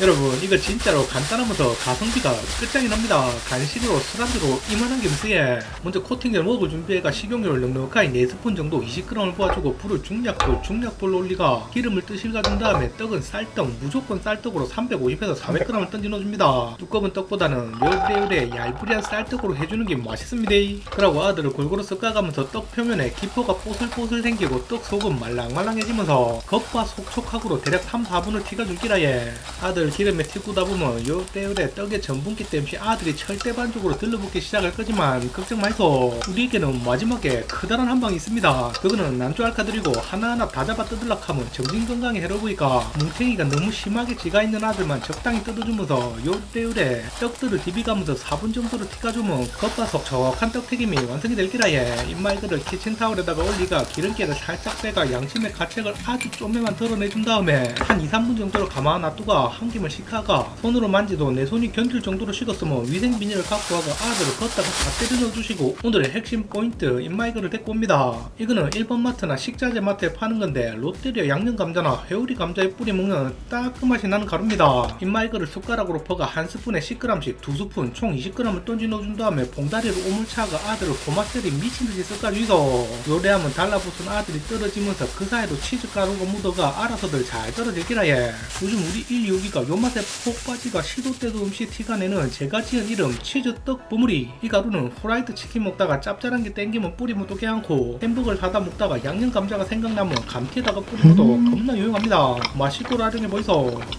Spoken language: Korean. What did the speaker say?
여러분 이거 진짜로 간단하면서 가성비가 끝장이 납니다. 간식으로 술안주로 이만한 겸수에 먼저 코팅된 웍을 준비해가 식용유를 넉넉하게 4스푼 정도 20g을 부어주고 불을 중약불 중약불로 올리가 기름을 뜨실 가 준 다음에 떡은 쌀떡 무조건 쌀떡으로 350에서 400g을 던져 넣어줍니다. 두꺼운 떡보다는 요래요래 얄뿌리한 쌀떡으로 해주는 게 맛있습니다. 그러고 아들을 골고루 섞어가면서 떡 표면에 기포가 뽀슬뽀슬 생기고 떡 속은 말랑말랑해지면서 겉바 속촉하고로 대략 3, 4분을 튀겨줄기라 예. 아들 기름에 튀고다 보면 요때요래 떡에 전분기 땜시 아들이 철대반죽으로 들러붙기 시작할 거지만 걱정 마이소. 우리에게는 마지막에 커다란 한 방이 있습니다. 그거는 난주 알카드리고 하나하나 다 잡아 뜯으려고 하면 정신건강에 해로우니까 뭉탱이가 너무 심하게 지가 있는 아들만 적당히 뜯어주면서 요때요래 떡들을 디비가면서 4분 정도로 튀겨주면 겉바 속 촉한 떡튀김이 완성이 될 기라 예. 입말그를 키친타올에다가 올리가 기름기를 살짝 빼가 양심의 가책을 아주 좀에만 덜어내준 다음에 한 2, 3분 정도로 가만히 놔두가 한 김을 식하가 손으로 만지도 내 손이 견딜 정도로 식었으면 위생 비닐을 갖고 와가 아들을 걷다가 다 때려 넣어주시고 오늘의 핵심 포인트 입마이그를 데리고 옵니다. 이거는 일본 마트나 식자재 마트에 파는 건데 롯데리아 양념 감자나 회오리 감자에 뿌리 먹는 딱그 맛이 나는 가루입니다. 입마이그를 숟가락으로 퍼가 한 스푼에 10g씩 두 스푼 총 20g을 던지 넣어준 다음에 봉다리로 오물차가 아들을 고마셀이 미친듯이 섞어주이소 요래하면 달라붙은 아들이 떨어지면서 그 사이로 치즈가루가 묻어가 알아서들 잘 떨어질기라 예. 요즘 우리 일유기가 요 맛에 폭 빠지가 시도 때도 음식 티가 내는 제가 지은 이름 치즈떡 버무리 이 가루는 후라이드 치킨 먹다가 짭짤한 게 땡기면 뿌리 묻도 깨않고 햄버거를 사다 먹다가 양념 감자가 생각나면 감티에다가 뿌리고도 겁나 유용합니다. 맛있고 라령해 보이소